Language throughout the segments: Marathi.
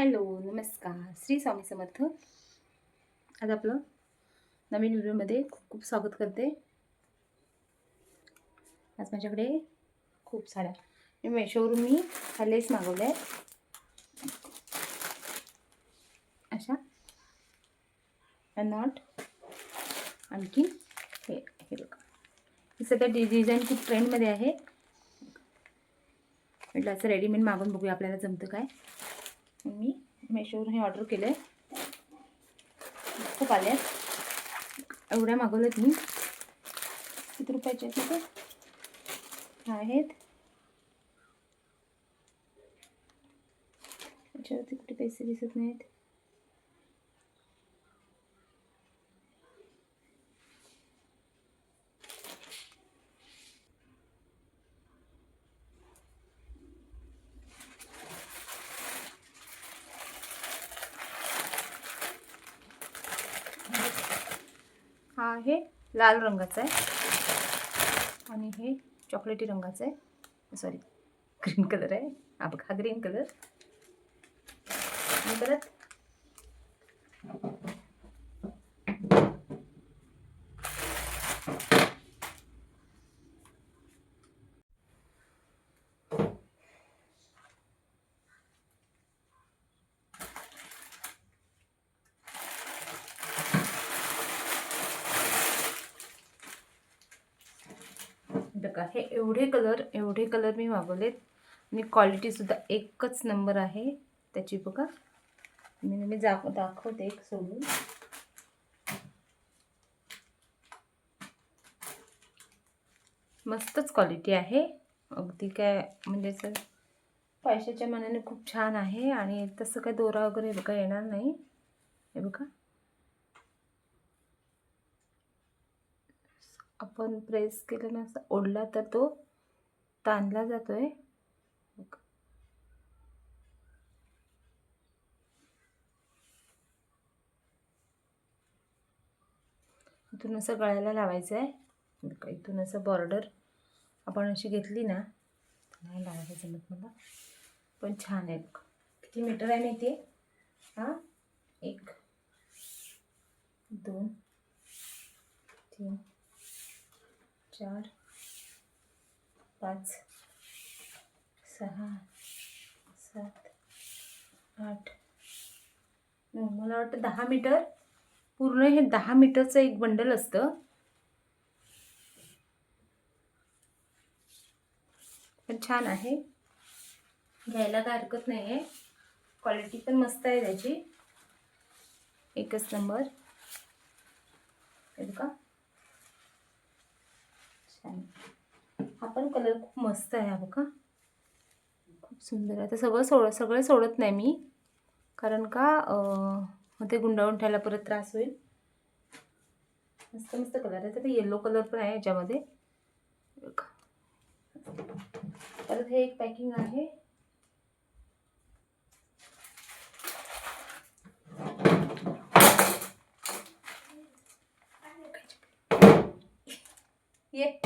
हॅलो नमस्कार. श्री स्वामी समर्थ. आज आपलं नवीन व्हिडिओमध्ये खूप खूप स्वागत करते. आज माझ्याकडे खूप साऱ्या मी मेशोवरून मी हा लेस मागवल्या. आहेत अशा नॉट आणखी हे हे बघा. ही सध्या डि डिझाईन खूप ट्रेंडमध्ये आहे. म्हटलं असं रेडीमेड मागून बघूया आपल्याला जमतं काय. मी मेशोवरून हे ऑर्डर केलं आहे खूप आले आहेत. एवढ्या मागवल्यात मी. किती रुपयाचे तिथे? आहेत. याच्यावरती कुठे पैसे दिसत नाहीत. हे लाल रंगाचं आहे. आणि हे चॉकलेटी रंगाचं आहे. सॉरी ग्रीन कलर आहे. हा बघा ग्रीन कलर आणि परत बघा हे एवढे कलर एवढे कलर मी मागवलेत. आणि क्वालिटीसुद्धा एकच नंबर आहे. त्याची बघा. मी मी जा दाखवते एक सोडून. मस्तच क्वालिटी आहे. अगदी काय म्हणजे असं पैशाच्या मनाने खूप छान आहे. आणि तसं काय दोरा वगैरे बघा येणार नाही. हे बघा. आपण प्रेस केलं ना असं ओढला तर तो ताणला जातो आहे इथून असं गळ्याला लावायचं आहे इथून असं बॉर्डर आपण अशी घेतली ना नाही लावायचं मग मला. पण छान आहे किती मीटर आहे माहिती आहे हां एक दोन तीन चार पाच सहा सात आठ. नऊ मला वाटतं दहा मीटर. पूर्ण हे दहा मीटरचं एक बंडल असतं. पण छान आहे. घ्यायला काय हरकत नाही आहे क्वालिटी पण मस्त आहे त्याची. एकच नंबर का छान. हा पण कलर खूप मस्त आहे हा बघा. खूप सुंदर आहे. आता सगळं सोड सगळं सोडत नाही मी. कारण का मग ते गुंडाळून ठेवायला परत त्रास होईल. मस्त मस्त कलर आहे. तर येलो कलर पण आहे याच्यामध्ये. परत हे एक पॅकिंग आहे. ये।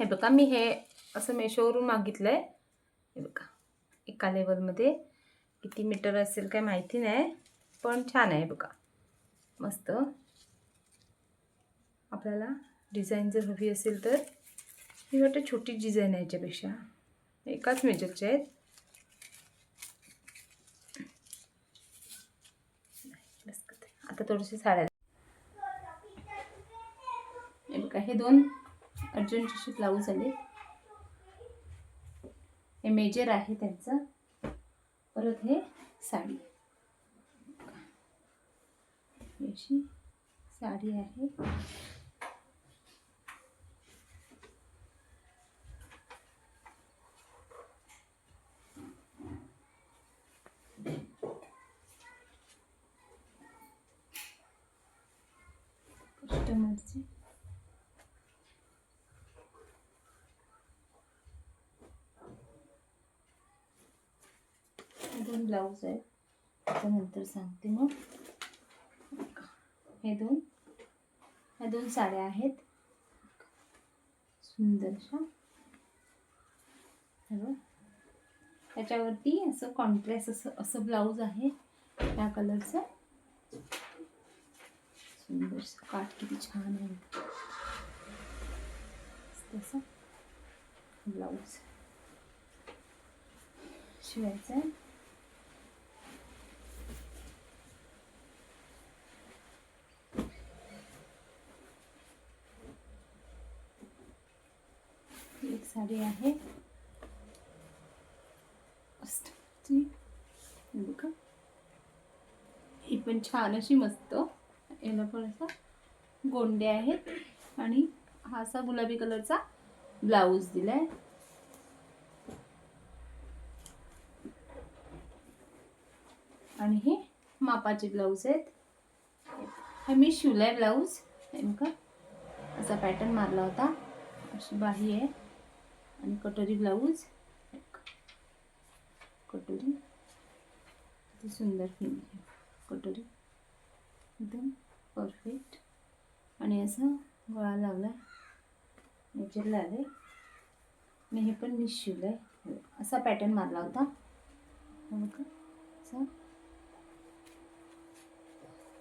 हे बघा मी हे असं मेशोवरून मागितलं आहे हे बघा एका लेवलमध्ये किती मीटर असेल काय माहिती नाही पण छान आहे बघा. मस्त. आपल्याला डिझाईन जर हवी असेल तर. मी वाटतं छोटी डिझाईन आहे याच्यापेक्षा. एकाच मेजरच्या आहेत. आता थोडीशी साड्या हे बघा हे दोन अर्जंटचे ब्लाऊज आले. हे मेजर आहे त्यांचं. परत हे साडी. अशी साडी आहे. कस्टमरचे दोन ब्लाऊज आहेत. त्यानंतर सांगते मग. हे दोन. ह्या दोन साड्या आहेत. सुंदरशा. हॅलो त्याच्यावरती असं कॉन्ट्रास्ट असं असं ब्लाऊज आहे. त्या कलरचं सुंदरसं काठ किती छान आहे तसं ब्लाऊज शिवायचं आहे एक साडी आहे मस्त बघा ही पण छान अशी मस्त याला पण असा गोंडे आहेत. आणि हा असा गुलाबी कलरचा ब्लाऊज दिला आहे आणि हे मापाचे ब्लाऊज आहेत. हा मी शिवलाय ब्लाऊज. नेमका असा पॅटर्न मारला होता. अशी बाही आहे. आणि कटोरी ब्लाऊज. कटोरी. सुंदर फिल्म कटोरी. एकदम परफेक्ट आणि असं गळा लावला याच्यात लावले आणि हे पण मी आहे असा पॅटर्न मारला होता. हे बघा.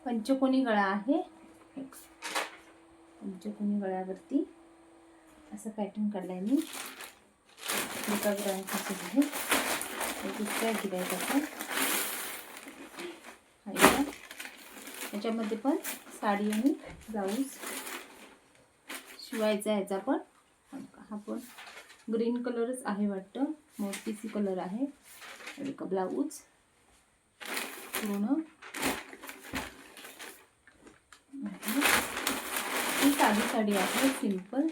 पंचकोनी गळा आहे. एक पंचकोनी गळ्यावरती असं पॅटर्न काढलाय मी. एका ग्राहकाचं आहे. दुसऱ्या गिरायकाचं आहे याच्यामध्ये पण साडी आणि ब्लाऊज शिवायचा याचा ह्याचा पण. हा पण ग्रीन कलरच आहे वाटतं. मोतीसी कलर आहे. एक ब्लाऊज. पूर्ण. ही साधी साडी आहे सिंपल.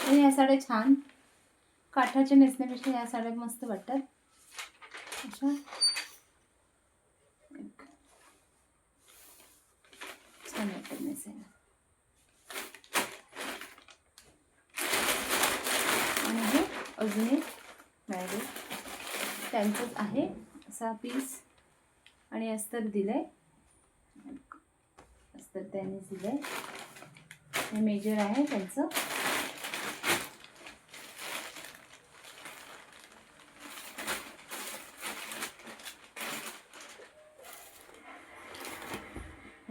आणि या साड्या छान. काठाच्या नेसण्यापेक्षा या साड्या मस्त वाटतात. अशा एक. छान वाटतात आणि हे अजून एक मॅरेज त्यांचंच आहे असा पीस आणि अस्तर दिलंय अस्तर त्यांनीच दिलंय हे मेजर आहे त्यांचं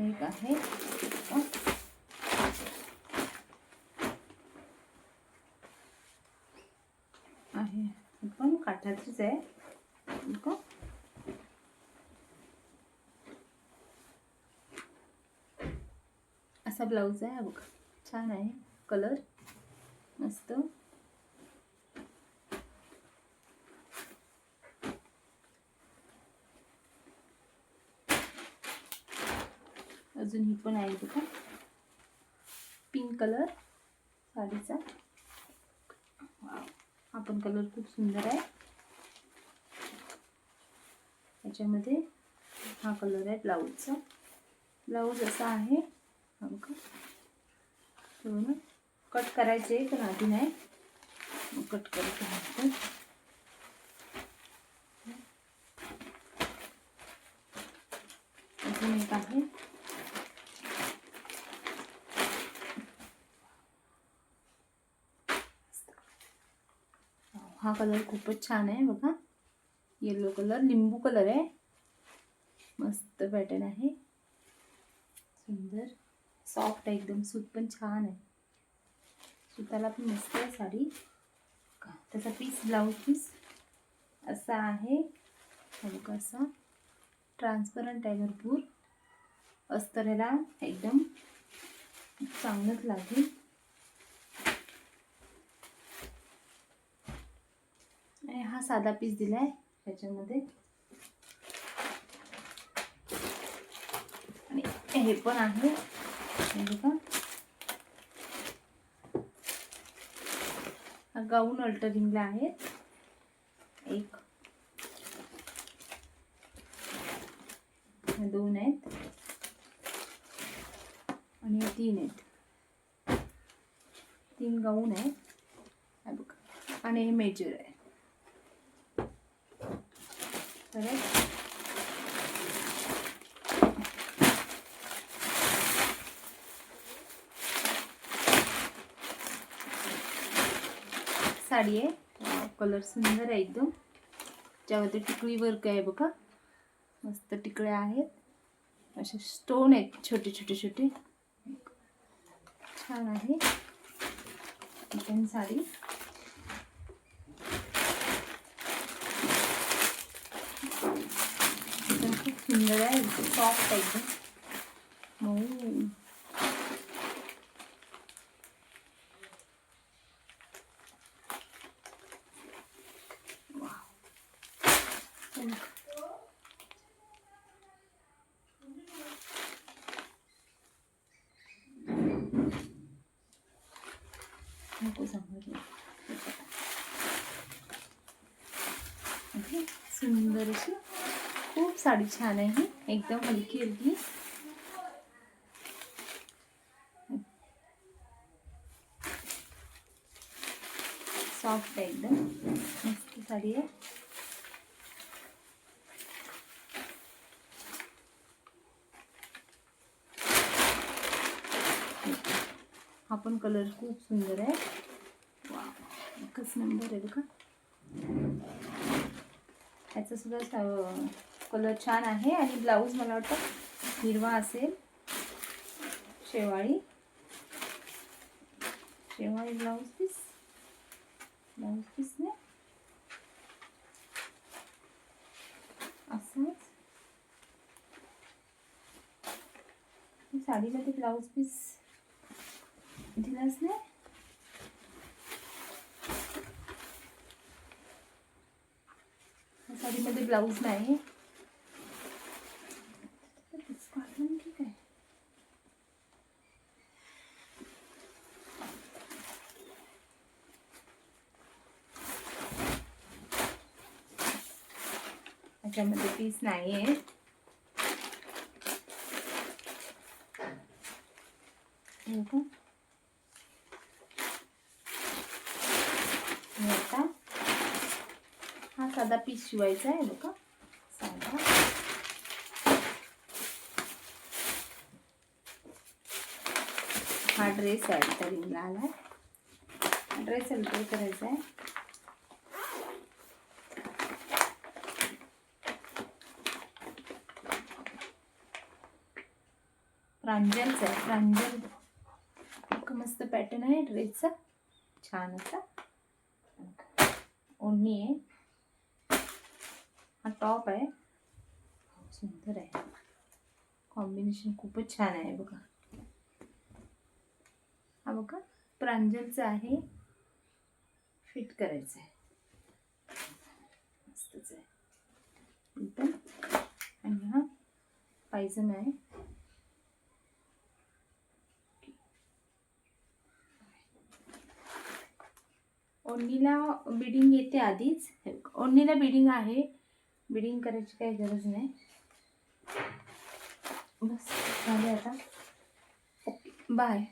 एक आहे आहे. पण काठाचीच आहे. का असा ब्लाऊज आहे बघा. छान आहे. कलर. मस्त. अजून ही पण आहे बघा. पिंक कलर साडीचा. आपण कलर खूप सुंदर आहे. याच्यामध्ये हा कलर आहे ब्लाऊजचा ब्लाऊज असा आहे. पूर्ण कट करायचे पण आधी नाही. मग कट करत राहायचं अजून एक आहे. हा कलर खूपच छान आहे बघा. येलो कलर लिंबू कलर आहे. मस्त पॅटर्न आहे. सुंदर. सॉफ्ट आहे एकदम सूत पण छान आहे. सुताला पण मस्त आहे साडी. का त्याचा पीस ब्लाऊज पीस असा आहे. बघा असा. ट्रान्सपरंट आहे भरपूर. अस्तरेला एकदम. चांगलंच लागेल. आणि हा साधा पीस दिला आहे त्याच्यामध्ये आणि हे पण आहे हा गाऊन अल्टरिंगला आहे एक दोन आहेत आणि तीन आहेत तीन गाऊन आहेत आणि हे मेजर आहे साडी आहे. कलर सुंदर आहे एकदम. त्याच्यावरती टिकळी वर्क आहे बघा. मस्त टिकळ्या आहेत. असे स्टोन आहेत छोटे छोटे छोटे. छान आहे. साडी. ही पण खूप सुंदर आहे सॉफ्ट आहे एकदम सुंदर अशी खूप साडी छान आहे एकदम हलकी हलकी। सॉफ्ट आहे एकदम, मस्त साडी हा। पण कलर खूप सुंदर वा एकच नंबर आहे बघा ह्याचा सुद्धा कलर छान आहे आणि ब्लाऊज मला वाटतं हिरवा असेल. शेवाळी. शेवाळी ब्लाऊज पीस ब्लाऊज पीस नाही असंच. साडीला ते ब्लाऊज पीस दिलाच नाही या साडीमध्ये ब्लाऊज नाही. ठीक आहे. त्याच्यामध्ये पीस नाही आहे हे बघा. आणि आता हा साधा पीस शिवायचा आहे बघा. साधा. हा ड्रेस आहे तरी आला हा ड्रेस अल्टर करायचा आहे. प्रांजलचा आहे. प्रांजल मस्त पॅटर्न आहे ड्रेसचा छान असा. ओढणी आहे. हा टॉप आहे. सुंदर आहे. कॉम्बिनेशन खूपच छान आहे बघा. हा बघा प्रांजलचा आहे. फिट करायचं आहे. मस्तच आहे. एकदम आणि हा पायजन आहे. ओढणीला बिडिंग येते आधीच. हे ओढणीला बिडिंग आहे. बिडिंग करायची काही गरज नाही. बस झाले आता. Okay bye.